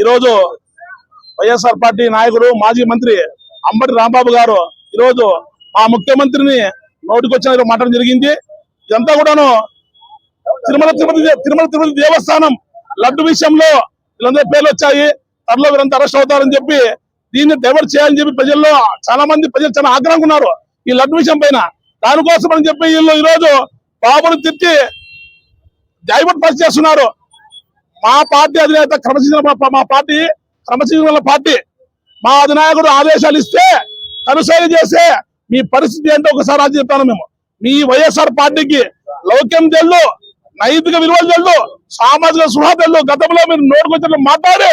ఈరోజు వైఎస్ఆర్ పార్టీ నాయకుడు మాజీ మంత్రి అంబటి రాంబాబు గారు ఈరోజు మా ముఖ్యమంత్రిని నోటికొచ్చిన మాట్లాడడం జరిగింది. ఇదంతా కూడాను తిరుమల తిరుపతి తిరుమల తిరుపతి దేవస్థానం లడ్డు విషయంలో వీళ్ళందరూ పేర్లు వచ్చాయి. త్వరలో వీరంతా అరెస్ట్ అవుతారని చెప్పి దీన్ని డైవర్ట్ చేయాలని చెప్పి ప్రజల్లో చాలా మంది ప్రజలు చాలా ఆగ్రహంగా ఉన్నారు ఈ లడ్డు విషయం పైన. దానికోసం అని చెప్పి వీళ్ళు ఈరోజు బాబును తిట్టి డైవర్ట్ పరిస్థితి చేస్తున్నారు మా పార్టీ అధినేత క్రమశిక్షణ మా- మా పార్టీ క్రమశిక్షణ పార్టీ. మా అధినాయకుడు ఆదేశాలు ఇస్తే కనుసైలు చేసే మీ పరిస్థితి ఏంటో ఒకసారి అది చెప్తాను మేము. మీ వైఎస్ఆర్ పార్టీకి లౌక్యం తెల్లు నైతిక విలువలు తెల్లు సామాజిక సుహా తెల్లు. గతంలో మీరు నోటుకొచ్చిన మాట్లాడి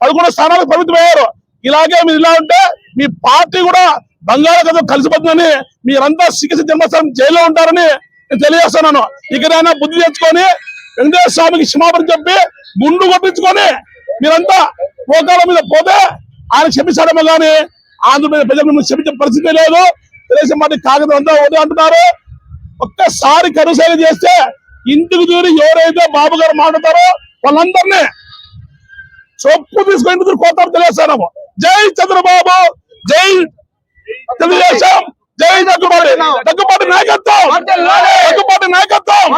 పదకొండు స్థానాలకు పరిమితమయ్యారు ఇలాగే మీరు ఇలా ఉంటే మీ పార్టీ కూడా బంగాళాఖాతం కలిసిపోతుందని మీరంతా చికిత్స జన్మస్థానం జైల్లో ఉంటారని నేను తెలియజేస్తున్నాను. ఇకనైనా బుద్ధి తెచ్చుకొని వెంకటేశ్వర స్వామికి క్షమాపణ చెప్పి గుండు కొట్టించుకొని మీరంతా పోకాల మీద పోతే ఆయన క్షమించడమే కానీ ఆంధ్రప్రదేశ్ ప్రజలు క్షమించే పరిస్థితి లేదు. తెలుగుదేశం పార్టీ కాగితం అంతా ఒకటి అంటున్నారు. ఒక్కసారి కరుసైలు చేస్తే ఇంటికి దూరి ఎవరైతే బాబు గారు మాట్లాడతారో వాళ్ళందరినీ చొప్పు తీసుకొని ఇంటికి కోతారు తెలియజేస్తాము జై చంద్రబాబు జై తెలుగుదేశం జై దగ్గుబాటి దగ్గుబాటి నాయకత్వం దగ్గుబాటి నాయకత్వం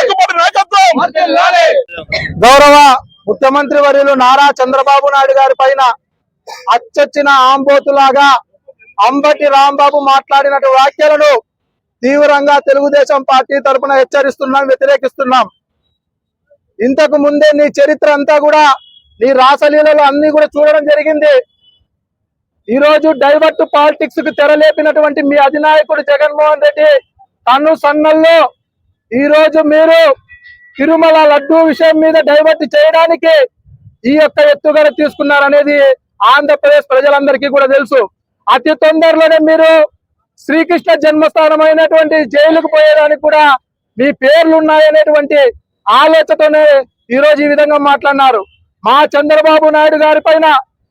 దగ్గుబాటి నాయకత్వం గౌరవ ముఖ్యమంత్రి వర్యులు నారా చంద్రబాబు నాయుడు గారి పైన అచ్చొచ్చిన ఆంబోతులాగా అంబటి రాంబాబు మాట్లాడినటు వ్యాఖ్యలను తీవ్రంగా తెలుగుదేశం పార్టీ తరపున హెచ్చరిస్తున్నాం వ్యతిరేకిస్తున్నాం. ఇంతకు ముందే నీ చరిత్ర అంతా కూడా నీ రాసలీలలో అన్ని కూడా చూడడం జరిగింది. ఈ రోజు డైవర్ట్ పాలిటిక్స్కు తెరలేపినటువంటి మీ అధినాయకుడు జగన్మోహన్ రెడ్డి తను సన్నల్లో ఈ రోజు మీరు తిరుమల లడ్డూ విషయం మీద డైవర్ట్ చేయడానికి ఈ యొక్క ఎత్తుగడ తీసుకున్నారనేది ఆంధ్రప్రదేశ్ ప్రజలందరికీ కూడా తెలుసు. అతి తొందరలోనే మీరు శ్రీకృష్ణ జన్మస్థానం అయినటువంటి జైలుకు పోయేదానికి కూడా మీ పేర్లు ఉన్నాయనేటువంటి ఆలోచనతోనే ఈరోజు ఈ విధంగా మాట్లాడినారు. మా చంద్రబాబు నాయుడు గారి పైన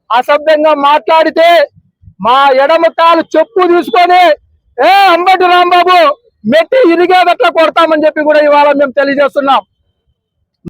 అసభ్యంగా మాట్లాడితే మా ఎడమ కాలు చెప్పు తీసుకొని ఏ అంబటి రాంబాబు మెట్టి ఇరిగేదట్లా కొడతామని చెప్పి కూడా ఇవాళ మేము తెలియజేస్తున్నాం.